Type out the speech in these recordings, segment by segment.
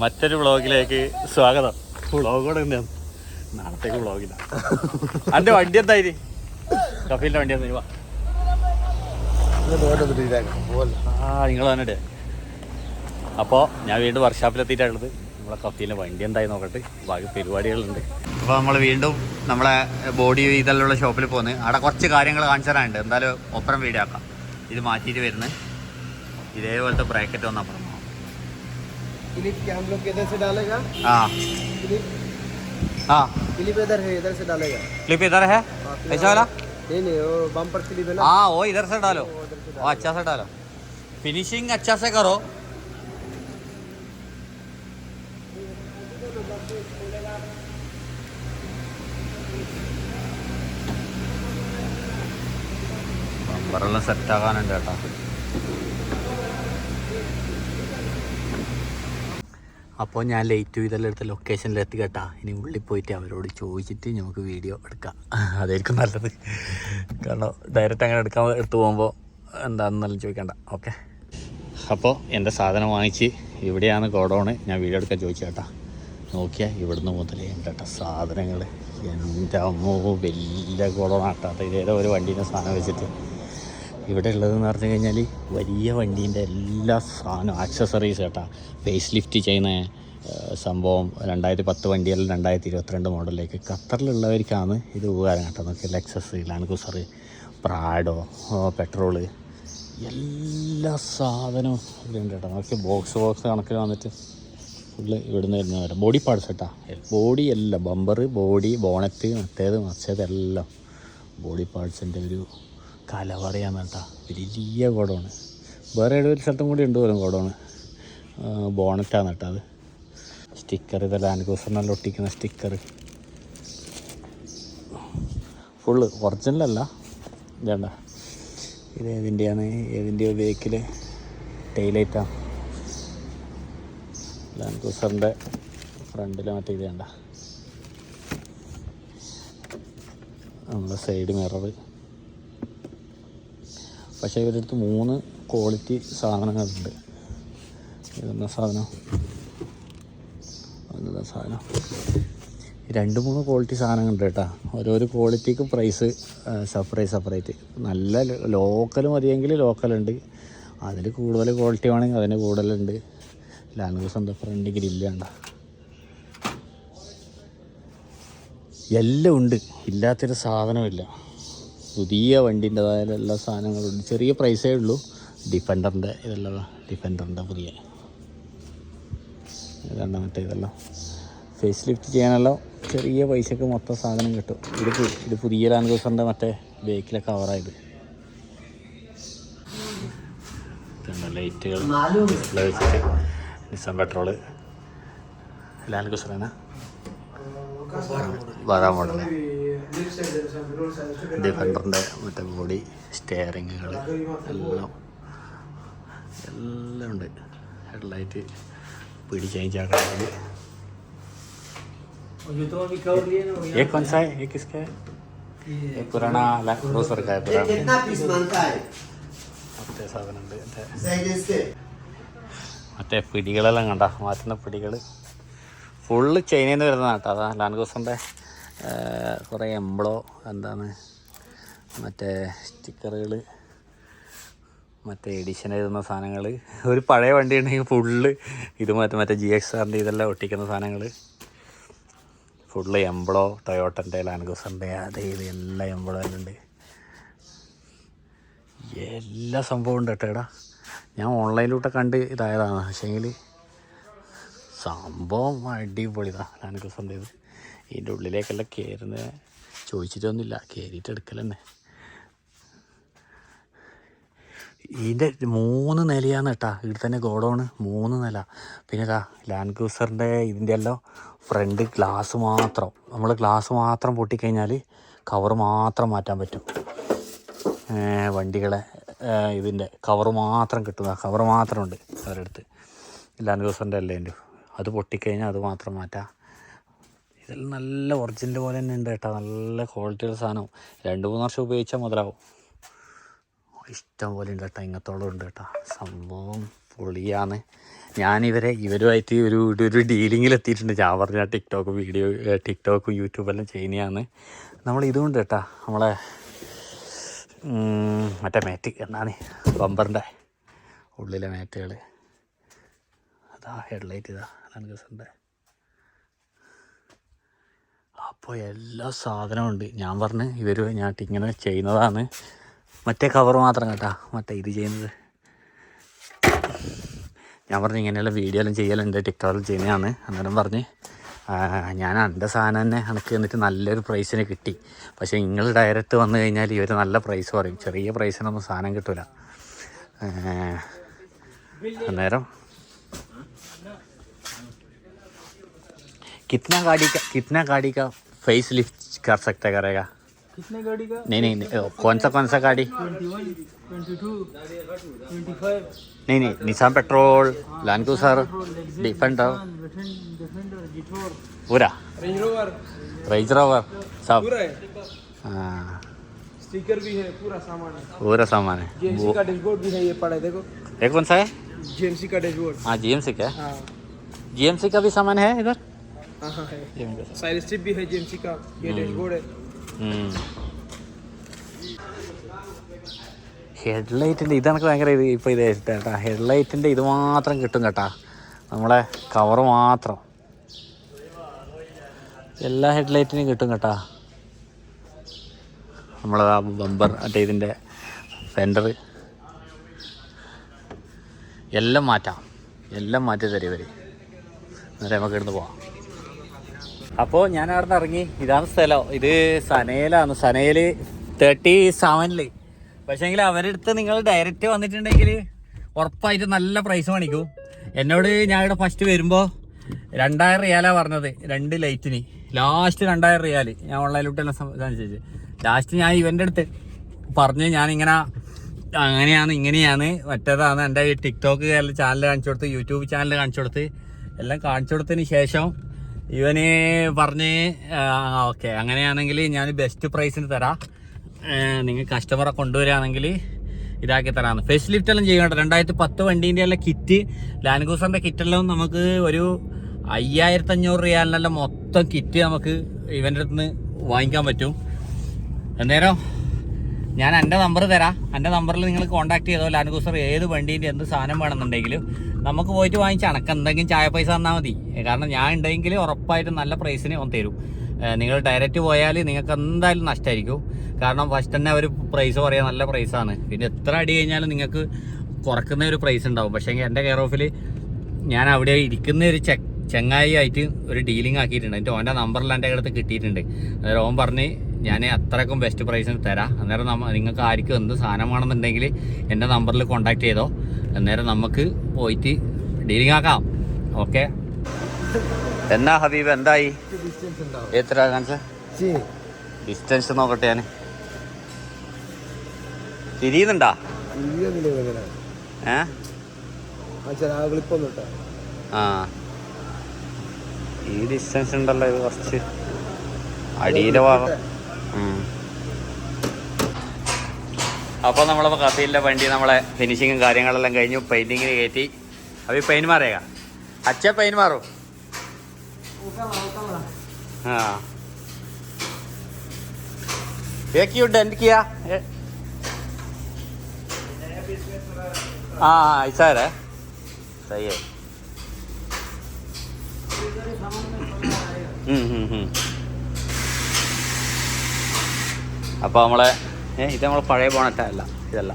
മറ്റൊരു വ്ളോഗിലേക്ക് സ്വാഗതം. വ്ളോഗ് തന്നെയാണ് നാളത്തേക്ക് വ്ളോഗില്ല അന്റെ വണ്ടി എന്തായി? കഫീലിന്റെ വണ്ടി എന്താ വാ. ആ നിങ്ങൾ തന്നെ അപ്പോൾ ഞാൻ വീണ്ടും വർക്ക്ഷോപ്പിലെത്തിയിട്ടുള്ളത് നമ്മളെ കഫീലിന്റെ വണ്ടി എന്തായി നോക്കട്ടെ. ബാക്കി പരിപാടികളുണ്ട്. അപ്പോൾ നമ്മൾ വീണ്ടും നമ്മളെ ബോഡി ഇതെല്ലാം ഷോപ്പിൽ പോകുന്നത് അവിടെ കുറച്ച് കാര്യങ്ങൾ കാണിച്ചു തരാനുണ്ട്. എന്തായാലും ഒപ്പുറം വീഡിയോ ആക്കാം. ഇത് മാറ്റിയിട്ട് വരുന്നത്. ഇതേപോലത്തെ ബ്രാക്കറ്റ് വന്നാൽ പറഞ്ഞു क्लिप क्या हम लोग किधर से डालेगा ആ क्लिप ആ क्लिप इधर है इधर से डालेगा क्लिप इधर है ऐसा वाला नहीं नहीं वो बम्पर क्लिप है ना हाँ वो इधर से डालो वो अच्छा से डालो फिनिशिंग अच्छा से करो ബമ്പറെല്ലാം സെറ്റ് ആകാനുണ്ട് കേട്ടോ അപ്പോൾ ഞാൻ ലേറ്റ് ഇതെല്ലാം എടുത്ത ലൊക്കേഷനിൽ എത്തി കേട്ടാ. ഇനി ഉള്ളിൽ പോയിട്ട് അവരോട് ചോദിച്ചിട്ട് നമുക്ക് വീഡിയോ എടുക്കാം. അതായിരിക്കും നല്ലത്. കാരണം ഡയറക്റ്റ് അങ്ങനെ എടുക്കാൻ എടുത്തു പോകുമ്പോൾ എന്താണെന്നെല്ലാം ചോദിക്കണ്ട. ഓക്കെ അപ്പോൾ എന്റെ സാധനം വാങ്ങിച്ച് ഇവിടെയാണ് ഗോഡൗണ് ഞാൻ വീഡിയോ എടുക്കാൻ ചോദിച്ചു കേട്ടാ. നോക്കിയാൽ ഇവിടുന്ന് മുതൽ എന്റെ സാധനങ്ങൾ എന്റെ അമ്മോ വലിയ ഗോഡോണാട്ടാത്ത ഇതേതോ ഒരു വണ്ടീന്റെ സാധനം വെച്ചിട്ട്. ഇവിടെ ഉള്ളതെന്ന് പറഞ്ഞു കഴിഞ്ഞാൽ വലിയ വണ്ടീന്റെ എല്ലാ സാധനവും ആക്സസറീസ് കേട്ടാ ഫേസ് ലിഫ്റ്റ് ചെയ്യുന്ന സംഭവം രണ്ടായിരത്തി പത്ത് വണ്ടിയല്ല രണ്ടായിരത്തി ഇരുപത്തിരണ്ട് മോഡലിലേക്ക് ഖത്തറിലുള്ളവർക്കാണ് ഇത് ഉപകാരം കേട്ടോ. നമുക്ക് ലെക്സസ് ലാൻകുസർ പ്രാഡോ പെട്രോൾ എല്ലാ സാധനവും ഇവിടെ ഉണ്ട് കേട്ടോ. നമുക്ക് ബോക്സ് ബോക്സ് കണക്കിൽ വന്നിട്ട് ഫുള്ള് ഇവിടുന്ന് വരുന്ന വരാം. ബോഡി പാർട്സ് കേട്ടാ ബോഡി എല്ലാം ബമ്പർ ബോഡി ബോണറ്റ് മറ്റേത് മറിച്ചത് എല്ലാം ബോഡി പാർട്സിന്റെ ഒരു കലവറയാണ് കേട്ടാ വലിയ കുടമാണ് വേറെ ഏതൊരു സ്ഥലത്തും കൂടി ഉണ്ട് പോലും ഗോഡൗണ്. ബോണറ്റാണ് അത്. സ്റ്റിക്കർ ഇത് ലാൻഡ് ക്രൂസറിനെല്ലാം ഒട്ടിക്കുന്ന സ്റ്റിക്കർ ഫുള്ള് ഒറിജിനലല്ല. ഇതേണ്ട. ഇത് ഏതിന്റെയാണ്? ഏതിന്റെയോ ബേക്കിൽ ടൈലൈറ്റാണ് ലാൻഡ് ക്രൂസറിന്റെ ഫ്രണ്ടിൽ മറ്റേ ഇത് വേണ്ട നമ്മുടെ സൈഡ് മിറർ പക്ഷേ ഇവരടുത്ത് മൂന്ന് ക്വാളിറ്റി സാധനങ്ങളുണ്ട്. ഇതെന്താ സാധനം? അതെന്താ സാധനം? രണ്ട് മൂന്ന് ക്വാളിറ്റി സാധനങ്ങളുണ്ട് കേട്ടോ. ഓരോരോ ക്വാളിറ്റിക്ക് പ്രൈസ് സെപ്പറേറ്റ് സെപ്പറേറ്റ് നല്ല ലോക്കൽ മതിയെങ്കിൽ ലോക്കലുണ്ട് അതിൽ കൂടുതൽ ക്വാളിറ്റി വേണമെങ്കിൽ അതിന് കൂടുതലുണ്ട് ലാംഗ്വേജ് എന്താ ഫ്രണ്ട് ഗ്രില്ലുണ്ട എല്ലാം ഉണ്ട്. ഇല്ലാത്തൊരു സാധനമില്ല പുതിയ വണ്ടീന്റെതായ എല്ലാ സാധനങ്ങളുണ്ട്. ചെറിയ പ്രൈസേ ഉള്ളൂ. ഡിഫൻഡറിന്റെ ഇതെല്ലാം. ഡിഫൻഡറിന്റെ പുതിയ. ഇതാണ് മറ്റേ ഇതെല്ലാം. ഫേസ് ലിഫ്റ്റ് ചെയ്യാനെല്ലാം ചെറിയ പൈസക്ക് മൊത്തം സാധനം കിട്ടും. ഇത് ഇത് പുതിയ ലാൻഡ് ക്രൂസറിന്റെ മറ്റേ ബേക്കിലെ കവറായത് ലൈറ്റുകൾ നിസാൻ പെട്രോൾ ലാൻഡ് ക്രൂസറാണ് വരാൻ മോഡൽ ഡിഫൻഡറിൻ്റെ മറ്റേ ബോഡി സ്റ്റെയറിങ്ങുകൾ എല്ലാം എല്ലാം ഉണ്ട് ഹെഡ്ലൈറ്റ് പിടി ചേഞ്ച് ആക്കുന്നത് ये कौन सा है ये किसका है ये पुराना ला- क्रूसर का है पुराना कितना पीस मांगता है മറ്റേ സാധനമുണ്ട് മറ്റേ साइज इसके മറ്റേ പിടികളെല്ലാം കണ്ട മാറ്റുന്ന പിടികൾ ഫുള്ള് ചൈനയിൽ നിന്ന് വരുന്നതാണ് കേട്ടോ അതാ ലാൻഡ് ക്രൂസറിൻ്റെ കുറേ എംബ്ലോ എന്താണ് മറ്റേ സ്റ്റിക്കറുകൾ മറ്റേ എഡിഷൻ എഴുതുന്ന സാധനങ്ങൾ ഒരു പഴയ വണ്ടി ഉണ്ടെങ്കിൽ ഫുള്ള് ഇത് മറ്റേ മറ്റേ ജി എക്സ് ആറിന്റെ ഇതെല്ലാം ഒട്ടിക്കുന്ന സാധനങ്ങൾ ഫുള്ള് എംബ്ലോ ടൊയോട്ടന്റെ ലാൻഡ് അതേ ഇത് എല്ലാ എംബ്ലോ ഉണ്ട് എല്ലാ സംഭവം ഉണ്ട് കേട്ടോ ഞാൻ ഓൺലൈനിലൂടെ കണ്ട് ഇതായതാണ്. പക്ഷേങ്കിൽ സംഭവം അടിപൊളിതാണ് ലാൻഡ് ഇത് ഇതിന്റെ ഉള്ളിലേക്കല്ല കയറുന്നത് ചോദിച്ചിട്ടൊന്നുമില്ല. കയറിയിട്ട് എടുക്കൽ തന്നെ ഇതിന്റെ മൂന്ന് നിലയാണ് കേട്ടാ. ഇവിടെ തന്നെ ഗോഡൗണ് മൂന്ന് നില. പിന്നെ ഇതാ ലാൻഡ് ക്രൂസറിന്റെ ഇതിന്റെ എല്ലാം ഫ്രണ്ട് ഗ്ലാസ് മാത്രം. നമ്മൾ ഗ്ലാസ് മാത്രം പൊട്ടിക്കഴിഞ്ഞാൽ കവർ മാത്രം മാറ്റാൻ പറ്റും. വണ്ടികളെ ഇതിന്റെ കവർ മാത്രം കിട്ടുന്ന കവർ മാത്രമുണ്ട് അവരുടെ അടുത്ത്. ലാൻഡ് ക്രൂസറിന്റെ അല്ലേ എന്റെ അത് പൊട്ടിക്കഴിഞ്ഞാൽ അത് മാത്രം മാറ്റാം. ഇതെല്ലാം നല്ല ഒറിജിനൽ പോലെ തന്നെ ഉണ്ട് കേട്ടോ. നല്ല ക്വാളിറ്റിയുള്ള സാധനം. രണ്ട് മൂന്ന് വർഷം ഉപയോഗിച്ചാൽ മുതലാവും. ഇഷ്ടം പോലെ ഉണ്ട് കേട്ടോ. ഇങ്ങത്തോളം ഉണ്ട് കേട്ടോ. സംഭവം പൊളിയാണ്. ഞാനിവരെ ഇവരുമായിട്ട് ഒരു ഒരു ഡീലിങ്ങിൽ എത്തിയിട്ടുണ്ട്. ഞാൻ പറഞ്ഞ ടിക്ടോക്ക് വീഡിയോ ടിക്ടോക്ക് യൂട്യൂബെല്ലാം ചെയ്യുന്നതാണ്. നമ്മൾ ഇതുകൊണ്ട് കേട്ടോ നമ്മളെ മറ്റേ മാറ്റ് എന്നാണ്? ബമ്പറിന്റെ ഉള്ളിലെ മാറ്റുകൾ അതാ ഹെഡ്ലൈറ്റ് ഇതാ. അതാണ് രസമുണ്ട് അപ്പോൾ എല്ലാ സാധനവും ഉണ്ട്. ഞാൻ പറഞ്ഞ് ഇവർ ഞാൻ ഇങ്ങനെ ചെയ്യുന്നതാണ്. മറ്റേ കവർ മാത്രം കേട്ടാ. മറ്റേ ഇത് ചെയ്യുന്നത്. ഞാൻ പറഞ്ഞു ഇങ്ങനെയുള്ള വീഡിയോ എല്ലാം ചെയ്യലുണ്ട്. ടിക്ടോക്കിൽ ചെയ്യുന്നതാണ്. അന്നേരം പറഞ്ഞ് ഞാൻ എന്റെ സാധനം തന്നെ എനിക്ക് എന്നിട്ട് നല്ലൊരു പ്രൈസിന് കിട്ടി. പക്ഷേ നിങ്ങൾ ഡയറക്റ്റ് വന്നു കഴിഞ്ഞാൽ ഇവർ നല്ല പ്രൈസ് പറയും. ചെറിയ പ്രൈസിനൊന്നും സാധനം കിട്ടില്ല അന്നേരം कितना गाड़ी का कितना गाड़ी का फेस लिफ्ट कर सकता है करेगा? कितने गाड़ी का? नहीं नहीं, नहीं कौन सा कौन सा गाड़ी? Twenty one twenty two twenty five. नहीं नहीं Nissan Patrol Land Cruiser Defender Defender पूरा? रेंज रोवर सब। पूरा हाँ। स्टिकर भी है पूरा सामान है। पूरा सामान है। जीएमसी का डैशबोर्ड भी है ये पड़ा है देखो। ये कौन सा है? जीएमसी का डैशबोर्ड हाँ जीएमसी का हाँ। जीएमसी का भी सामान है इधर? हाँ हाँ है। साइड स्ट्रिप भी है जीएमसी का ये डैशबोर्ड है ഉം. ഹെഡ്ലൈറ്റിൻ്റെ ഇത് എനിക്ക് ഭയങ്കര ഇത് ഇപ്പോൾ ഇത് കേട്ടാ ഹെഡ്ലൈറ്റിൻ്റെ ഇത് മാത്രം കിട്ടും കേട്ടാ നമ്മളെ കവറ് മാത്രം എല്ലാ ഹെഡ്ലൈറ്റിനും കിട്ടും കേട്ടാ നമ്മളെ ആ ബമ്പർ മറ്റേ ഇതിൻ്റെ ഫെൻഡർ എല്ലാം മാറ്റാം എല്ലാം മാറ്റി തരും ഇവർ എന്നിട്ട് നമുക്ക് ഇവിടുന്ന് പോവാം അപ്പോൾ ഞാൻ അവിടെ നിന്ന് ഇറങ്ങി. ഇതാണ് സ്ഥലം. ഇത് സനയിലാണ് സനയിൽ തേർട്ടി സെവനിൽ പക്ഷേങ്കിൽ അടുത്ത് നിങ്ങൾ ഡയറക്റ്റ് വന്നിട്ടുണ്ടെങ്കിൽ ഉറപ്പായിട്ട് നല്ല പ്രൈസ് മേടിക്കും. എന്നോട് ഞാൻ ഇവിടെ ഫസ്റ്റ് വരുമ്പോൾ രണ്ടായിരം റിയാലാണ് പറഞ്ഞത് രണ്ട് ലൈറ്റിന് ലാസ്റ്റ് രണ്ടായിരം റിയാൽ. ഞാൻ ഓൺലൈനിലോട്ടെല്ലാം സംസാരിച്ചു ലാസ്റ്റ് ഞാൻ ഇവന്റെ അടുത്ത് പറഞ്ഞ് ഞാനിങ്ങനെ അങ്ങനെയാണ് ഇങ്ങനെയാണ്. മറ്റേതാണ് എന്റെ ടിക്ടോക്ക് ചാനൽ കാണിച്ചു കൊടുത്ത് യൂട്യൂബ് ചാനൽ കാണിച്ചു കൊടുത്ത് എല്ലാം കാണിച്ചു കൊടുത്തതിന് ശേഷം ഇവന് പറഞ്ഞ് ഓക്കെ. അങ്ങനെയാണെങ്കിൽ ഞാൻ ബെസ്റ്റ് പ്രൈസിന് തരാം. നിങ്ങൾ കസ്റ്റമറെ കൊണ്ടുവരികയാണെങ്കിൽ ഇതാക്കി തരാമെന്ന് ഫേസ് ലിഫ്റ്റ് എല്ലാം ചെയ്യണം രണ്ടായിരത്തി പത്ത് വണ്ടീന്റെ എല്ലാം കിറ്റ് ലാൻഡ് ക്രൂസറിന്റെ കിറ്റെല്ലാം നമുക്ക് ഒരു അയ്യായിരത്തി അഞ്ഞൂറ് റിയാലിനെല്ലാം മൊത്തം കിറ്റ് നമുക്ക് ഇവന്റെ അടുത്ത് നിന്ന് വാങ്ങിക്കാൻ പറ്റും. അന്നേരം ഞാൻ എന്റെ നമ്പർ തരാം. എന്റെ നമ്പറിൽ നിങ്ങൾ കോൺടാക്ട് ചെയ്തോ ലാൻഡ് ക്രൂസർ ഏത് വണ്ടീന്റെ എന്ത് സാധനം വേണമെന്നുണ്ടെങ്കിലും നമുക്ക് പോയിട്ട് വാങ്ങിച്ച അനക്ക് എന്തെങ്കിലും ചായ പൈസ തന്നാൽ മതി. കാരണം ഞാൻ ഉണ്ടെങ്കിൽ ഉറപ്പായിട്ടും നല്ല പ്രൈസിന് ഒന്ന് തരും. നിങ്ങൾ ഡയറക്റ്റ് പോയാൽ നിങ്ങൾക്ക് എന്തായാലും നഷ്ടമായിരിക്കും കാരണം ഫസ്റ്റ് തന്നെ അവർ പ്രൈസ് പറയാൻ നല്ല പ്രൈസാണ് പിന്നെ എത്ര അടി കഴിഞ്ഞാലും നിങ്ങൾക്ക് കുറക്കുന്ന ഒരു പ്രൈസ് ഉണ്ടാവും. പക്ഷേ എന്റെ കെയർ ഓഫിൽ ഞാൻ അവിടെ ഇരിക്കുന്ന ഒരു ചെ ചെങ്ങായി ആയിട്ട് ഒരു ഡീലിംഗ് ആക്കിയിട്ടുണ്ട്. എന്നിട്ട് ഓന്റെ നമ്പറിൽ എന്റെ അടുത്ത് കിട്ടിയിട്ടുണ്ട്. അതായത് ഓൻ പറഞ്ഞ് ഞാൻ അത്രക്കും ബെസ്റ്റ് പ്രൈസിന് തരാം. അന്നേരം നമ്മ നിങ്ങൾക്ക് ആർക്കും എന്ത് സാധനമാണെന്നുണ്ടെങ്കിൽ എന്റെ നമ്പറിൽ കോൺടാക്ട് ചെയ്തോ. അന്നേരം നമുക്ക് പോയിട്ട് ഡീലിംഗ് ആക്കാം. ഓക്കെ എന്നാ ഹബീബ് എന്തായി? എത്ര ഡിസ്റ്റൻസ് നോക്കട്ടെ ഞാൻ തിരിയുന്നുണ്ടാ? ആ ഈ ഡിസ്റ്റൻസ് ഉണ്ടല്ലോ ഇത് കുറച്ച്. അടിയിലെ ഭാഗം. അപ്പോൾ നമ്മളെ കഫീലിൻ്റെ വണ്ടി നമ്മളെ ഫിനിഷിങ്ങും കാര്യങ്ങളെല്ലാം കഴിഞ്ഞു പെയിൻറ്റിങ്ങിന് കയറ്റി അപ്പോൾ ഈ പെയിൻ മാറിയേക്ക അച്ഛ പെയിൻ മാറും ആ ये क्यों डेंट किया ये- हाँ हाँ ऐसा അപ്പോൾ നമ്മളെ ഇത് നമ്മളെ പഴയ ബോണറ്റല്ല ഇതല്ല.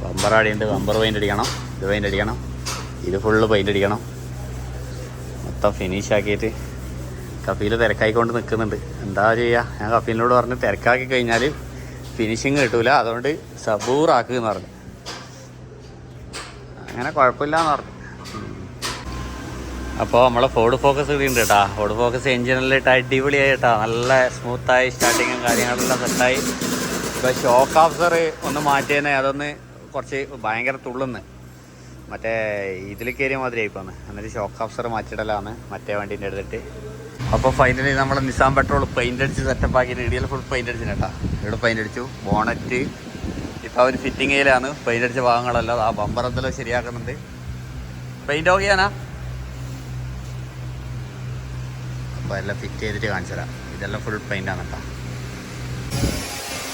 ബമ്പർ അടിയുണ്ട് ബമ്പർ പെയിന്റ് അടിക്കണം ഇത് പെയിന്റ് അടിക്കണം ഇത് ഫുള്ള് പെയിന്റ് അടിക്കണം. മൊത്തം ഫിനിഷ് ആക്കിയിട്ട് കഫീൽ തിരക്കായിക്കൊണ്ട് നിൽക്കുന്നുണ്ട് എന്താ ചെയ്യുക ഞാൻ കഫീലിനോട് പറഞ്ഞ് തിരക്കാക്കി കഴിഞ്ഞാൽ ഫിനിഷിങ് കിട്ടൂല അതുകൊണ്ട് സബൂറാക്കുക എന്ന് പറഞ്ഞു. അങ്ങനെ കുഴപ്പമില്ല എന്ന് പറഞ്ഞു. അപ്പോൾ നമ്മളെ ഫോർഡ് ഫോക്കസ് ഉണ്ട് കേട്ടാ. ഫോർഡ് ഫോക്കസ് എഞ്ചിനെല്ലാം അടിപൊളിയായി കേട്ടാ. നല്ല സ്മൂത്തായി സ്റ്റാർട്ടിങ്ങും കാര്യങ്ങളെല്ലാം സെറ്റായി ഇപ്പോൾ ഷോക്ക് ഓഫ്സർ ഒന്ന് മാറ്റിയതിനെ അതൊന്ന് കുറച്ച് ഭയങ്കര തുള്ളുന്ന്. മറ്റേ ഇതിൽ കയറിയ മാതിരി ആയിപ്പോന്ന്. എന്നിട്ട് ഷോക്ക് ഓഫ്സർ മാറ്റിയിടലാണ് മറ്റേ വണ്ടീന്റെ എടുത്തിട്ട് അപ്പോൾ ഫൈനലി നമ്മൾ നിസാൻ പെട്രോൾ പെയിന്റ് അടിച്ച് സെറ്റപ്പ് ആക്കി ഇടിയിൽ ഫുൾ പെയിന്റ് അടിച്ചു കേട്ടാ. ഇവിടെ പെയിന്റ് അടിച്ചു. ബോണറ്റ് ഇപ്പോൾ ഇപ്പം അവർ ഫിറ്റിങ്ങിലാണ് പെയിന്റ് അടിച്ച ഭാഗങ്ങളല്ല ആ ബമ്പർ എന്തെല്ലാം ശരിയാക്കുന്നുണ്ട്. പെയിന്റ് ഓക്കെയാണാ അപ്പോൾ എല്ലാം ഫിറ്റ് ചെയ്തിട്ട് കാണിച്ചു തരാം. ഇതെല്ലാം ഫുൾ പെയിന്റ് ആണ് കേട്ടോ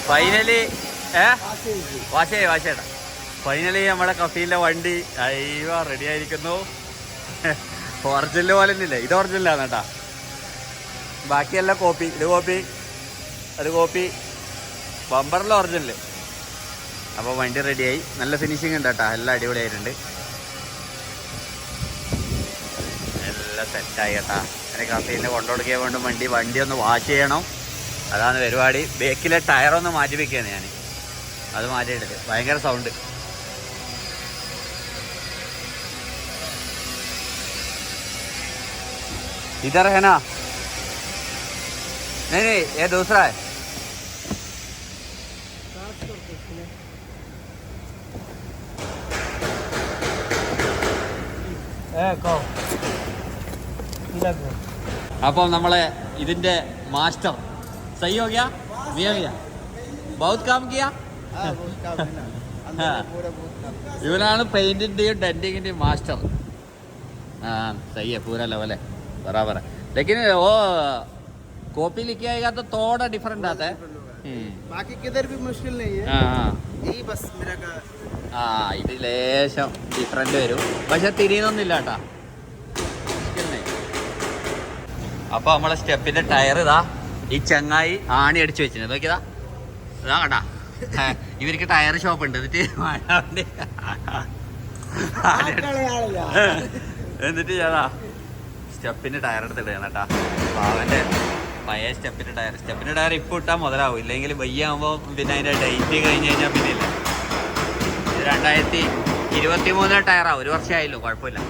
ഫൈനലി ഏ? വാശേ വാശേട്ടാ ഫൈനലി നമ്മുടെ കഫീലിന്റെ വണ്ടി അയ്യോ റെഡി ആയിരിക്കുന്നു. ഒറിജിനൽ പോലെ തന്നെയില്ലേ ഇത് ഒറിജിനലാണ് കേട്ടാ ബാക്കിയെല്ലാം കോപ്പി ഇത് കോപ്പി അത് കോപ്പി ബമ്പറിൽ ഒറിജിനൽ അപ്പോൾ വണ്ടി റെഡിയായി നല്ല ഫിനിഷിംഗ് ഉണ്ട് കേട്ടോ എല്ലാം അടിപൊളിയായിട്ടുണ്ട്. എല്ലാം സെറ്റായി കേട്ടാ എനിക്ക് കഫീലിനെ കൊണ്ടുകൊടുക്കാൻ വേണ്ടി വണ്ടി വണ്ടി ഒന്ന് വാഷ് ചെയ്യണം അതാണ് പരിപാടി ബേക്കിലെ ടയറൊന്ന് മാറ്റി വെക്കുകയാണ് ഞാൻ അത് മാറ്റിയിട്ടില്ല ഭയങ്കര സൗണ്ട് इधर है ना नहीं नहीं ये दूसरा है ए कहो इधर को അപ്പോൾ നമ്മളെ ഇതിന്റെ മാസ്റ്റർ സഹി ഹോ ഗയാ നീ ഹോ ഗയാ ബഹുത് കാം കിയാ ഇവനാണ് പെയിന്റിന്റെയും ഡെന്റിങ്ങിന്റെയും മാസ്റ്റർ हाँ सही है पूरा लेवल है बराबर है लेकिन वो कॉपी लिखे आएगा तो थोड़ा डिफरेंट आता है हम्म, बाकी किधर भी मुश्किल नहीं है हाँ हाँ यही बस मेरा का ആ ഇത് ലേശം ഡിഫറെൻ്റ് വരും പക്ഷെ തിരിയുന്നൊന്നുമില്ല കേട്ടാ അപ്പോൾ നമ്മളെ സ്റ്റെപ്പിന്റെ ടയർ ഇതാ ഈ ചങ്ങായി ആണി അടിച്ചു വെച്ചിട്ടുണ്ട്. നോക്കിയതാ. ഇതാ കണ്ടാ. ഇവർക്ക് ടയർ ഷോപ്പ് ഉണ്ട്. എന്നിട്ട് വണ്ടി എന്നിട്ട് ഞാനാ സ്റ്റെപ്പിന്റെ ടയർ എടുത്തിടുകയാണ് കേട്ടാ. അവന്റെ പഴയ സ്റ്റെപ്പിന്റെ ടയർ സ്റ്റെപ്പിന്റെ ടയർ ഇപ്പൊ ഇട്ടാൽ മുതലാവും. ഇല്ലെങ്കിൽ വയ്യാകുമ്പോൾ പിന്നെ അതിന്റെ ഡേറ്റ് കഴിഞ്ഞ് കഴിഞ്ഞാൽ പിന്നെ ഇല്ല രണ്ടായിരത്തി ഇരുപത്തി മൂന്നിലെ ടയറാ. ഒരു വർഷമായല്ലോ കുഴപ്പമില്ല.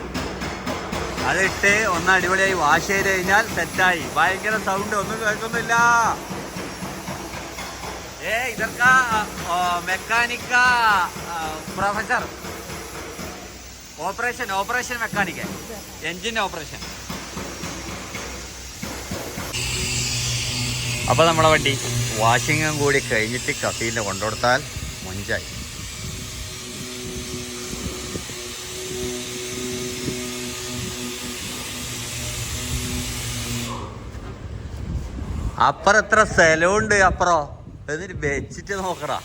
അതിട്ട് ഒന്ന് അടിപൊളിയായി വാഷ് ചെയ്ത് കഴിഞ്ഞാൽ സെറ്റായി ഭയങ്കര സൗണ്ട് ഒന്നും കേൾക്കുന്നില്ല. ഏ ഇതൊക്ക മെക്കാനിക്ക പ്രൊഫസർ ഓപ്പറേഷൻ ഓപ്പറേഷൻ മെക്കാനിക്ക എഞ്ചിൻ ഓപ്പറേഷൻ അപ്പോൾ നമ്മളെ വണ്ടി വാഷിങ്ങും കൂടി കഴിഞ്ഞിട്ട് കഫീലിനെ കൊണ്ടുകൊടുത്താൽ മുഞ്ചായി. അപ്പുറം എത്ര സ്ഥലമുണ്ട് അപ്പുറം? എന്നിട്ട് വെച്ചിട്ട് നോക്കടാ.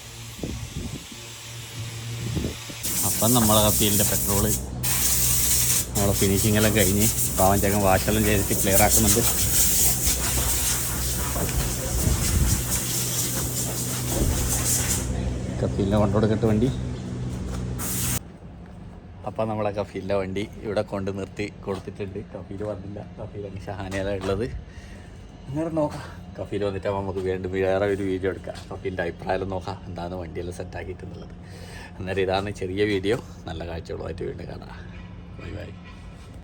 അപ്പം നമ്മളെ കപ്പീലിന്റെ പെട്രോൾ നമ്മളെ ഫിനിഷിംഗ് എല്ലാം കഴിഞ്ഞ് പാവം ചകം വാഷെല്ലാം ചെയ്തിട്ട് ക്ലിയർ ആക്കുന്നുണ്ട്. കഫീലിനെ കൊണ്ടുകൊടുക്കട്ടെ വണ്ടി. അപ്പം നമ്മളെ കഫീലിന്റെ വണ്ടി ഇവിടെ കൊണ്ട് നിർത്തി കൊടുത്തിട്ടുണ്ട്. കഫീൽ വന്നില്ല. കഫീലാണ് ഷഹാനയിലാണ് ഉള്ളത്. അങ്ങനെ നോക്കാം. കഫീൽ വന്നിട്ട് നമുക്ക് വീണ്ടും വേറെ ഒരു വീഡിയോ എടുക്കാം. കഫീലിന്റെ അഭിപ്രായം നോക്കാം. എന്താണ് വണ്ടിയെല്ലാം സെറ്റാക്കിയിട്ടുള്ളത് അന്നേരം ഇതാണ് ചെറിയ വീഡിയോ നല്ല കാഴ്ചകളുമായിട്ട് വീണ്ടും കാണാം. Bye bye